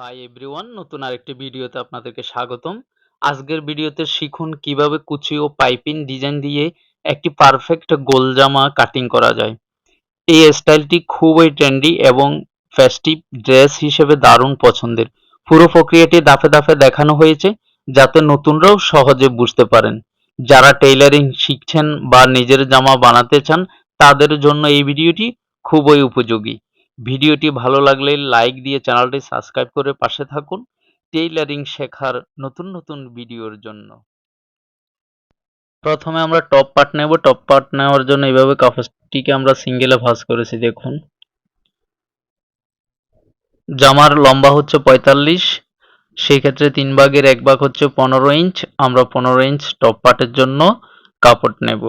Hi everyone নতুন আরেকটি ভিডিওতে আপনাদেরকে স্বাগতম। আজকের ভিডিওতে শিখুন কীভাবে কুচি ও পাইপিং ডিজাইন দিয়ে একটি পারফেক্ট গোল জামা কাটিং করা যায়। এই স্টাইলটি খুবই ট্রেন্ডি এবং ফেস্টিভ ড্রেস হিসেবে দারুণ পছন্দের। পুরো প্রক্রিয়াটি দাফে দাফে দেখানো হয়েছে, যাতে নতুনরাও সহজে বুঝতে পারেন। যারা টেইলারিং শিখছেন বা নিজের জামা বানাতে চান, তাদের জন্য এই ভিডিওটি খুবই উপযোগী। ভিডিওটি ভালো লাগলে লাইক দিয়ে চ্যানেলটি সাবস্ক্রাইব করে পাশে থাকুন। টেইলারিং শেখার নতুন নতুন ভিডিওর জন্য। প্রথমে আমরা টপ পার্ট নেব। টপ পার্ট নেওয়ার জন্য এইভাবে কাপড়টিকে আমরা সিঙ্গেলে ভাঁজ করেছি, দেখুন। জামার লম্বা হচ্ছে পঁয়তাল্লিশ, সেই ক্ষেত্রে তিন ভাগের এক ভাগ হচ্ছে পনেরো ইঞ্চ। আমরা পনেরো ইঞ্চ টপ পার্টের জন্য কাপড় নেব।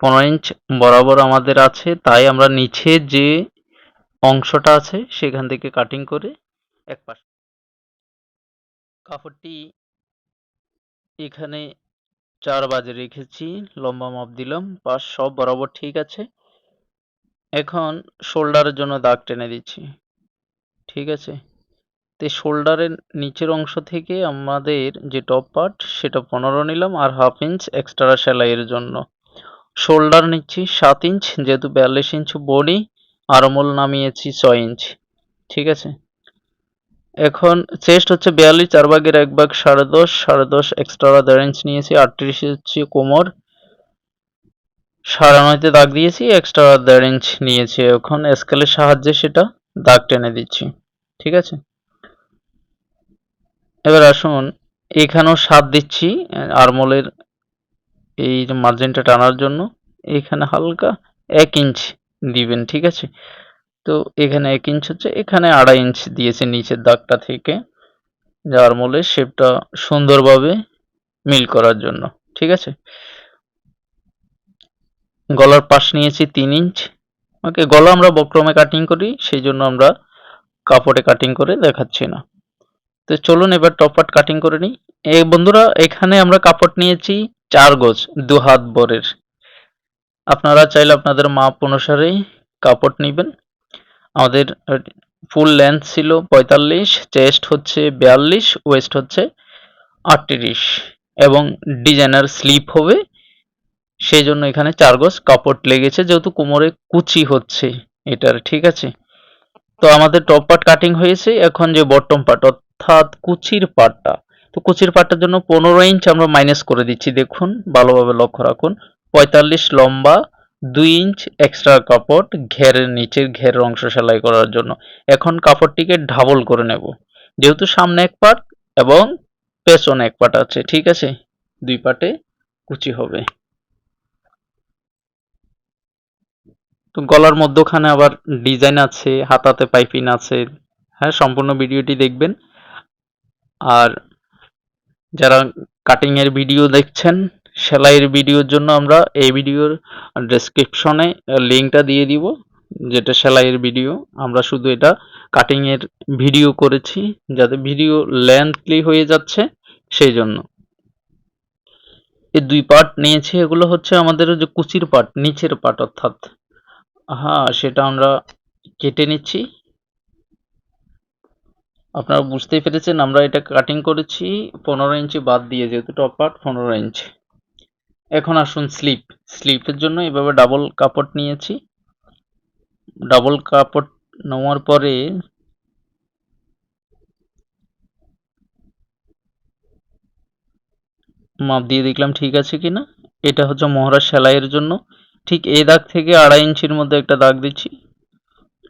পনেরো ইঞ্চ বরাবর আমাদের আছে, তাই আমরা নিচে যে অংশটা আছে, সেখান থেকে কাটিং করে এক পাশ কাপড়টি এখানে চার বাজে রেখেছি, লম্বা মাপ দিলাম, পাশ সব বরাবর ঠিক আছে। এখন শোল্ডারের জন্য দাগ টেনে দিচ্ছি, ঠিক আছে? তো শোল্ডারের নিচের অংশ থেকে আমাদের যে টপ পার্ট সেটা পনেরো নিলাম আর হাফ ইঞ্চ এক্সট্রা সেলাইয়ের জন্য। শোল্ডার নিচ্ছি সাত ইঞ্চ যেহেতু বিয়াল্লিশ ইঞ্চ বডি আরমোল নামিয়েছি ছয় ইঞ্চ, ঠিক আছে? এখন চেস্ট হচ্ছে বিয়াল্লিশ, চার ভাগের এক ভাগ সাড়ে দশ সাড়ে দশ এক্সট্রা দেড় ইঞ্চ নিয়েছি, আটত্রিশ হচ্ছে কোমর, সাড়ে নয়তে দাগ দিয়েছি এক্সট্রা দেড় ইঞ্চ নিয়েছি এখন স্কেলের সাহায্যে সেটা দাগ টেনে দিচ্ছি, ঠিক আছে? এবার আসুন, এখানেও সাত দিচ্ছি, আরমোলের এই মার্জিনটা টানার জন্য, এখানে হালকা এক ইঞ্চ দিবেন, ঠিক আছে? তো এখানে এক ইঞ্চ হচ্ছে, এখানে আড়াই ইঞ্চ দিয়েছে নিচের দাগটা থেকে। যার মূলে শেপটা সুন্দরভাবে মিল করার জন্য, ঠিক আছে? গলার পাশ নিয়েছি তিন ইঞ্চ ওকে গলা আমরা বক্রমে কাটিং করি, সেই জন্য আমরা কাপড়ে কাটিং করে দেখাচ্ছি না। তো চলুন এবার টপ পার্ট কাটিং করে নিই। এই বন্ধুরা, এখানে আমরা কাপড় নিয়েছি চার গোজ দু হাত বরের। আপনারা চাইলে আপনাদের মাপ অনুসারেই কাপড় নেবেন। আমাদের ফুল লেন্থ ছিল পঁয়তাল্লিশ চেস্ট হচ্ছে বিয়াল্লিশ ওয়েস্ট হচ্ছে আটত্রিশ এবং ডিজাইনার স্লিপ হবে। সেই জন্য এখানে চার গজ কাপড় লেগেছে, যেহেতু কোমরে কুচি হচ্ছে এটার, ঠিক আছে? তো আমাদের টপ পার্ট কাটিং হয়েছে, এখন যে বটম পার্ট অর্থাৎ কুচির পার্টটা তো কুচির পার্টটার জন্য পনেরো ইঞ্চ আমরা মাইনাস করে দিচ্ছি, দেখুন, ভালোভাবে লক্ষ্য রাখুন। পঁয়তাল্লিশ লম্বা, দুই ইঞ্চ এক্সট্রা কাপড় ঘেরের নিচের ঘেরের অংশ সেলাই করার জন্য। এখন কাপড়টিকে ঢাবল করে নেব। যেহেতু সামনে এক পাট এবং পেছনে এক পাট আছে, ঠিক আছে? দুই পাটে কুচি হবে। তো গলার মধ্যখানে আবার ডিজাইন আছে, হাতাতে পাইপিং আছে। হ্যাঁ সম্পূর্ণ ভিডিওটি দেখবেন। আর যারা কাটিং এর ভিডিও দেখছেন সেলাইয়ের ভিডিওর জন্য আমরা এই ভিডিওর ডেসক্রিপশনে লিঙ্কটা দিয়ে দিব, যেটা সেলাইয়ের ভিডিও আমরা শুধু এটা কাটিং এর ভিডিও করেছি, যাতে ভিডিও লেন্থলি হয়ে যাচ্ছে সেই জন্য। এই দুই পার্ট নিয়েছি, এগুলো হচ্ছে আমাদের যে কুচির পার্ট নিচের পার্ট অর্থাৎ। হ্যাঁ সেটা আমরা কেটে নিচ্ছি। আপনারা বুঝতেই পেরেছেন, আমরা এটা কাটিং করেছি, পনেরো ইঞ্চি বাদ দিয়ে, যেহেতু টপ পার্ট পনেরো ইঞ্চি এখন আসুন স্লিপ। স্লিপের জন্য এভাবে ডাবল কাপড় নিয়েছি। ডাবল কাপড় নেওয়ার পরে মাপ দিয়ে দেখলাম ঠিক আছে কিনা। এটা হচ্ছে মহড়া সেলাইয়ের জন্য। ঠিক এই দাগ থেকে আড়াই ইঞ্চির মধ্যে একটা দাগ দিচ্ছি।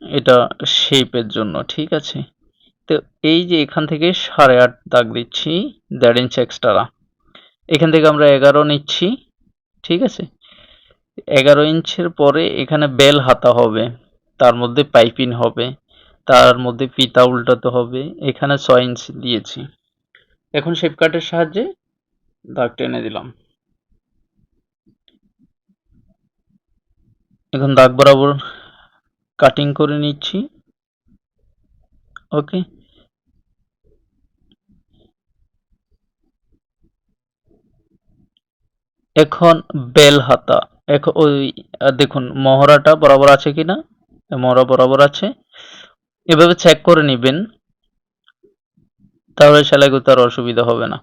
এটা শেপের জন্য, ঠিক আছে? তো এই যে এখান থেকে সাড়ে আট দাগ দিচ্ছি, দেড় ইঞ্চ এক্সট্রা এখান থেকে আমরা এগারো নিচ্ছি। ঠিক আছে? এগারো ইঞ্চের পরে এখানে বেল হাতা হবে, তার মধ্যে পাইপিং হবে, তার মধ্যে ফিতা উল্টাতে হবে, এখানে ছয় ইঞ্চ দিয়েছি। এখন শেপ সাহায্যে দাগ টেনে দিলাম। এখন দাগ বরাবর কাটিং করে নিচ্ছি। ওকে এখন বেল হাতা। এখন ওই দেখুন, মহড়াটা বরাবর আছে কিনা? মহড়া বরাবর আছে। এভাবে চেক করে নেবেন, তাহলে সেলাই করতে আর অসুবিধা হবে না।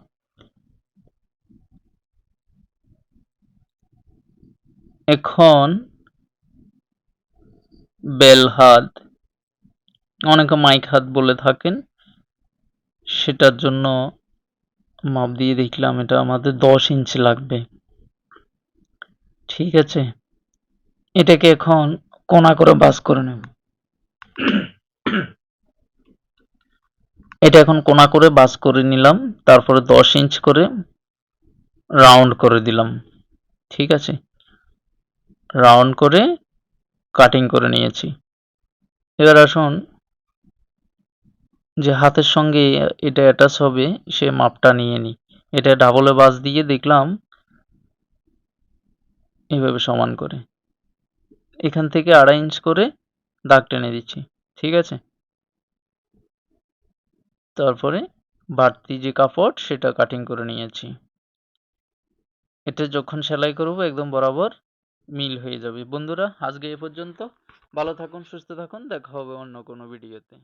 এখন বেল হাত, অনেকে মাইক হাত বলে থাকেন, সেটার জন্য মাপ দিয়ে দেখলাম এটা আমাদের দশ ইঞ্চি লাগবে। ঠিক আছে। এটাকে এখন কোনা করে বাস করে নেব। এটা এখন কোনা করে বাস করে নিলাম, তারপরে দশ ইঞ্চ করে রাউন্ড করে দিলাম। ঠিক আছে? রাউন্ড করে কাটিং করে নিয়েছি। এবার আসুন, যে হাতের সঙ্গে এটা অ্যাটাচ হবে, সে মাপটা নিয়ে নিই। এটা ডাবলে বাস দিয়ে দেখলাম এভাবে সমান করে। এখান থেকে আড়াই ইঞ্চ করে দাগ টেনে দিচ্ছি, ঠিক আছে? তারপরে বাড়তি যে কাপড়, সেটা কাটিং করে নিয়েছি। এটা যখন সেলাই করব, একদম বরাবর মিল হয়ে যাবে। বন্ধুরা, আজকে এ পর্যন্ত। ভালো থাকুন, সুস্থ থাকুন। দেখা হবে অন্য কোনো ভিডিওতে